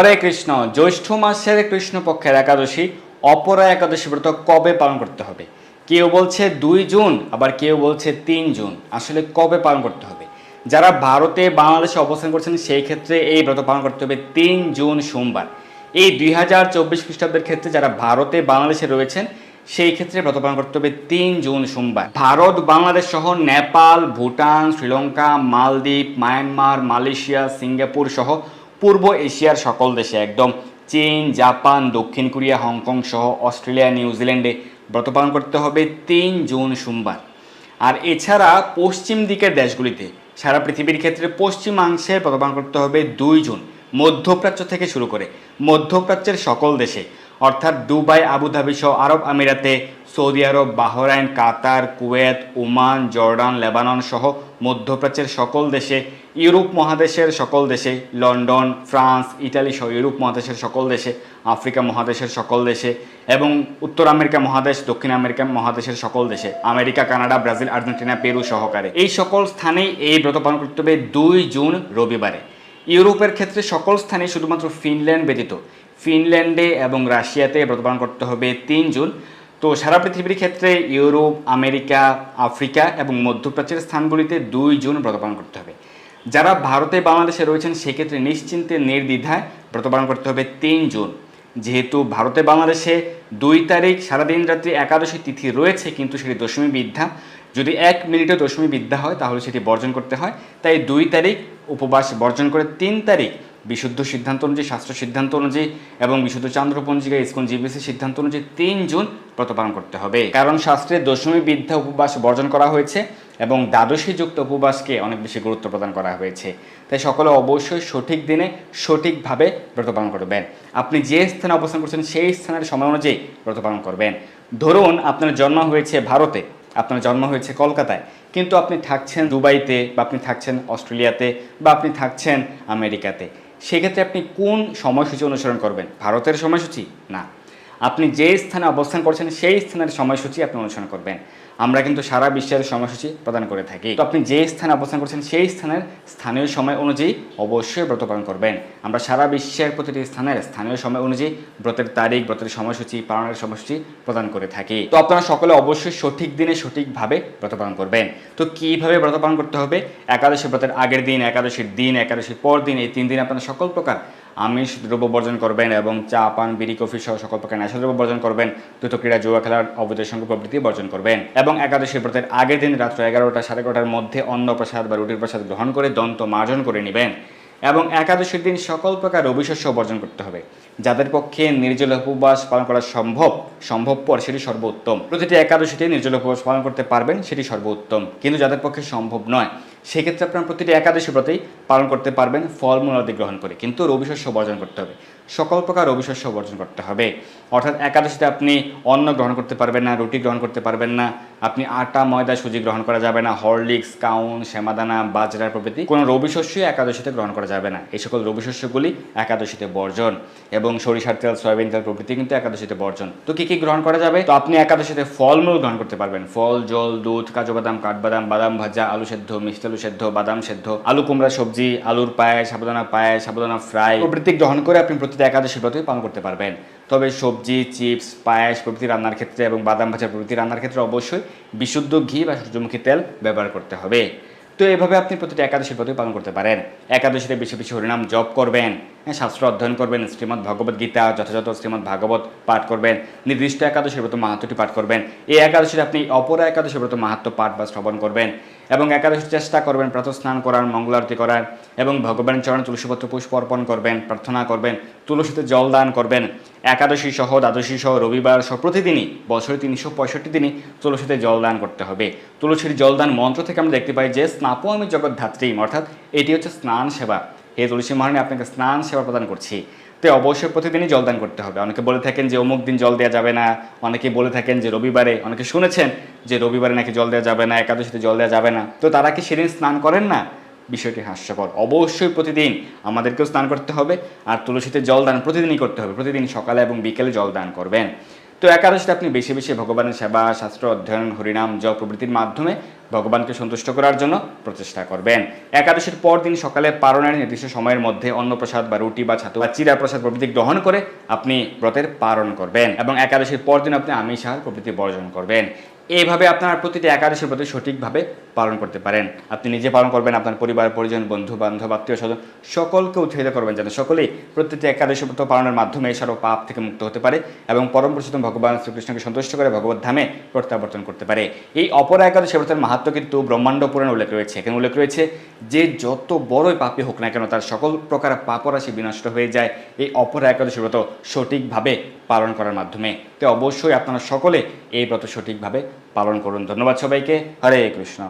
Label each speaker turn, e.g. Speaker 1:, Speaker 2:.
Speaker 1: হরে কৃষ্ণ, জ্যৈষ্ঠ মাসের কৃষ্ণপক্ষের একাদশী, অপরা একাদশী ব্রত কবে পালন করতে হবে? কেউ বলছে দুই জুন, আবার কেউ বলছে তিন জুন। আসলে কবে পালন করতে হবে? যারা ভারতে, বাংলাদেশে অবস্থান করছেন, সেই ক্ষেত্রে এই ব্রত পালন করতে হবে তিন জুন সোমবার। এই দুই হাজার চব্বিশ খ্রিস্টাব্দের ক্ষেত্রে যারা ভারতে, বাংলাদেশে রয়েছেন, সেই ক্ষেত্রে ব্রত পালন করতে হবে তিন জুন সোমবার। ভারত, বাংলাদেশ সহ Nepal, Bhutan, Sri Lanka, Maldives, Myanmar, Malaysia, Singapore সহ পূর্ব এশিয়ার সকল দেশে একদম চীন, জাপান, দক্ষিণ কোরিয়া, হংকং সহ অস্ট্রেলিয়া, নিউজিল্যান্ডে ব্রত পালন করতে হবে তিন জুন সোমবার। আর এছাড়া পশ্চিম দিকের দেশগুলিতে সারা পৃথিবীর ক্ষেত্রে পশ্চিমাংশে ব্রত পালন করতে হবে দুই জুন, মধ্যপ্রাচ্য থেকে শুরু করে মধ্যপ্রাচ্যের সকল দেশে, অর্থাৎ দুবাই, আবুধাবি সহ আরব আমিরাতে, Saudi Arab, Bahrain, Qatar, Kuwait, Oman, Jordan, Lebanon সহ মধ্যপ্রাচ্যের সকল দেশে ইউরোপ মহাদেশের সকল দেশে, লন্ডন, ফ্রান্স, ইটালি সহ ইউরোপ মহাদেশের সকল দেশে, আফ্রিকা মহাদেশের সকল দেশে এবং উত্তর আমেরিকা মহাদেশ, দক্ষিণ আমেরিকা মহাদেশের সকল দেশে, America, Canada, Brazil, Argentina, Peru সহকারে। এই সকল স্থানেই এই ব্রত পালন করতে হবে দুই জুন রবিবারে। ইউরোপের ক্ষেত্রে সকল স্থানে শুধুমাত্র ফিনল্যান্ড ব্যতীত। ফিনল্যান্ডে এবং রাশিয়াতে ব্রত পালন করতে হবে তিন জুন। তো সারা পৃথিবীর ক্ষেত্রে ইউরোপ, আমেরিকা, আফ্রিকা এবং মধ্যপ্রাচ্যের স্থানগুলিতে দুই জুন ব্রত পালন করতে হবে। যারা ভারতে বাংলাদেশে রয়েছেন, সেক্ষেত্রে নিশ্চিন্তে নির্দ্বিধায় ব্রত পালন করতে হবে তিন জুন। যেহেতু ভারতে, বাংলাদেশে দুই তারিখ, সারাদিন রাত্রি একাদশী তিথি রয়েছে, কিন্তু সেটি দশমী বিদ্যা। যদি এক মিনিটে দশমী বিদ্যা হয়, তাহলে সেটি বর্জন করতে হয়। তাই দুই তারিখ উপবাস বর্জন করে তিন তারিখ বিশুদ্ধ সিদ্ধান্ত অনুযায়ী, শাস্ত্র সিদ্ধান্ত অনুযায়ী এবং বিশুদ্ধ চন্দ্রপঞ্জিকা, ইস্কন জিবিসি সিদ্ধান্ত অনুযায়ী তিন জুন ব্রত পালন করতে হবে। কারণ শাস্ত্রে দশমী বিদ্যা উপবাস বর্জন করা হয়েছে। এবং দ্বাদশী যুক্ত উপবাসকে অনেক বেশি গুরুত্ব প্রদান করা হয়েছে। তাই সকলে অবশ্যই সঠিক দিনে সঠিকভাবে ব্রত পালন করবেন। আপনি যে স্থানে অবস্থান করছেন, সেই স্থানের সময় অনুযায়ী ব্রত পালন করবেন। ধরুন আপনার জন্ম হয়েছে ভারতে, আপনার জন্ম হয়েছে কলকাতায়, কিন্তু আপনি থাকছেন দুবাইতে বা আপনি থাকছেন অস্ট্রেলিয়াতে বা আপনি থাকছেন আমেরিকাতে। সেক্ষেত্রে আপনি কোন সময়সূচি অনুসরণ করবেন? ভারতের সময়সূচি? না। আপনি যে স্থানে অবস্থান করছেন, সেই স্থানের সময়সূচি আপনি অনুসরণ করবেন। আমরা কিন্তু সারা বিশ্বের সময়সূচি প্রদান করে থাকি। তো আপনি যে স্থানে অবস্থান করছেন, সেই স্থানের স্থানীয় সময় অনুযায়ী অবশ্যই ব্রত পালন করবেন। আমরা সারা বিশ্বের প্রতিটি স্থানের স্থানীয় সময় অনুযায়ী ব্রতের তারিখ, ব্রতের সময়সূচি, পালনের সময়সূচি প্রদান করে থাকি। তো আপনারা সকলে অবশ্যই সঠিক দিনে সঠিকভাবে ব্রত পালন করবেন। তো কীভাবে ব্রত পালন করতে হবে? একাদশী ব্রতের আগের দিন, একাদশীর দিন, একাদশীর পর দিন এই তিন দিন আপনারা সকল প্রকার আমিষ দ্রব্য বর্জন করবেন এবং চা, পান, বিড়ি, কফি সহ সকল প্রকার নেশা দ্রব্য বর্জন করবেন। দ্রুত ক্রীড়া জুয়া খেলার অবৈধ সঙ্গ প্রভৃতি বর্জন করবেন। এবং একাদশী ব্রতের আগের দিন রাত্র এগারোটা সাড়ে এগারোটার মধ্যে অন্ন প্রসাদ বা রুটির প্রসাদ গ্রহণ করে দন্ত মার্জন করে নেবেন। এবং একাদশীর দিন সকল প্রকার রবিশস্য বর্জন করতে হবে। যাদের পক্ষে নির্জল উপবাস পালন করা সম্ভব, সম্ভবপর সেটি সর্বোত্তম। প্রতিটি একাদশীতে নির্জল উপবাস পালন করতে পারবেন, সেটি সর্বোত্তম। কিন্তু যাদের পক্ষে সম্ভব নয় সেক্ষেত্রে আপনার প্রতিটি একাদশী ব্রতেই পালন করতে পারবেন, ফলমূল আদি গ্রহণ করে। কিন্তু রবি শস্য বর্জন করতে হবে। সকল প্রকার রবি শস্য বর্জন করতে হবে। অর্থাৎ একাদশীতে আপনি অন্ন গ্রহণ করতে পারবেন না, রুটি গ্রহণ করতে পারবেন না আপনি আটা, ময়দা, সুজি গ্রহণ করা যাবে না। হরলিক্স, কাউন, শ্যামাদানা, বাজরা প্রভৃতি কোনো রবি রবিশস্যই একাদশীতে গ্রহণ করা যাবে না। এই সকল রবিশস্যগুলি একাদশীতে বর্জন এবং সরিষার তেল, সয়াবিন তেল প্রভৃতি কিন্তু একাদশীতে বর্জন। তো কি কি গ্রহণ করা যাবে? তো আপনি একাদশীতে ফলমূল গ্রহণ করতে পারবেন। ফল, জল, দুধ, কাজু বাদাম, কাঠবাদাম, বাদাম ভাজা, আলু সেদ্ধ, মিষ্টি আলু সেদ্ধ, বাদাম সেদ্ধ, আলু কুমড়া সবজি, আলুর পায়েস সাবুদানা পায়েস সাবুদানা ফ্রাই প্রভৃতি গ্রহণ করে আপনি প্রতিটা একাদশী ব্রতই পালন করতে পারবেন। তবে সবজি, চিপস, পায়েস প্রভৃতি রান্নার ক্ষেত্রে এবং বাদাম ভাজা প্রভৃতি রান্নার ক্ষেত্রে অবশ্যই বিশুদ্ধ ঘি বা সূর্যমুখী তেল ব্যবহার করতে হবে। তো এভাবে আপনি প্রতিটি একাদশীর পথে পালন করতে পারেন। একাদশীতে বেশি বেশি হরিনাম জপ করবেন। শাস্ত্র অধ্যয়ন করবেন, শ্রীমদ্ ভগবত গীতা, যথাযথ শ্রীমদ্ ভাগবত পাঠ করবেন, নির্দিষ্ট একাদশী ব্রত মাহাত্মটি পাঠ করবেন, এই একাদশীতে আপনি অপর একাদশী ব্রত মাহাত্ম পাঠ বা শ্রবণ করবেন এবং একাদশী চেষ্টা করবেন প্রাতঃ স্নান করার মঙ্গল আরতি করার এবং ভগবানের চরণ তুলসীপত্র পুষ্প অর্পণ করবেন, প্রার্থনা করবেন, তুলসীতে জল দান করবেন, একাদশী সহ, দ্বাদশী সহ, রবিবার সহ প্রতিদিনই, বছরে তিনশো পঁয়ষট্টি দিনই তুলসীতে জল দান করতে হবে। তুলসীর জলদান মন্ত্র থেকে আমরা দেখতে পাই যে স্নাপো আমি জগৎ ধাত্রী অর্থাৎ এটি হচ্ছে স্নান সেবা। হে তুলসী মহারানী, আপনাকে স্নান, সেবা প্রদান করছি। তো অবশ্যই প্রতিদিনই জলদান করতে হবে। অনেকে বলে থাকেন যে অমুক দিন জল দেওয়া যাবে না। অনেকে বলে থাকেন যে রবিবারে, অনেকে শুনেছেন যে রবিবারে নাকি জল দেওয়া যাবে না, একাদশীতে জল দেওয়া যাবে না। তো তারা কি সেদিন স্নান করেন না? বিষয়টি হাস্যকর। অবশ্যই প্রতিদিন আমাদেরকেও স্নান করতে হবে। আর তুলসীতে জল দান প্রতিদিনই করতে হবে। প্রতিদিন সকালে এবং বিকেলে জল দান করবেন। তো একাদশীতে আপনি বেশি বেশি ভগবানের সেবা, শাস্ত্র, অধ্যয়ন, হরিনাম, জপ প্রভৃতির মাধ্যমে ভগবানকে সন্তুষ্ট করার জন্য প্রচেষ্টা করবেন। একাদশীর পর দিন সকালে পারণের নির্দিষ্ট সময়ের মধ্যে অন্নপ্রসাদ বা রুটি বা ছাতু বা চিরা প্রসাদ প্রভৃতি গ্রহণ করে আপনি ব্রতের পারণ করবেন এবং একাদশীর পর দিন আপনি আমিষ আর প্রভৃতি বর্জন করবেন। এইভাবে আপনার প্রতিটি একাদশীর প্রতি সঠিকভাবে পালন করতে পারেন। আপনি নিজে পালন করবেন, আপনার পরিবার পরিজন, বন্ধু, বান্ধব, আত্মীয় স্বজন, সকলকে উৎসাহিত করবেন যেন সকলেই প্রত্যেকটি একাদশী ব্রত পালনের মাধ্যমে সর্ব পাপ থেকে মুক্ত হতে পারে এবং পরম পুরুষোত্তম ভগবান শ্রীকৃষ্ণকে সন্তুষ্ট করে ভগবত ধামে প্রত্যাবর্তন করতে পারে। এই অপর একাদশী ব্রতের মাহাত্ম কিন্তু ব্রহ্মাণ্ড পুরাণে উল্লেখ রয়েছে। এখানে উল্লেখ রয়েছে যে যত বড়ই পাপী হোক না কেন, তার সকল প্রকার পাপরাশি বিনষ্ট হয়ে যায় এই অপর একাদশী ব্রত সঠিকভাবে পালন করার মাধ্যমে। তো অবশ্যই আপনারা সকলে এই ব্রত সঠিকভাবে পালন করুন। ধন্যবাদ সবাইকে। হরে কৃষ্ণ।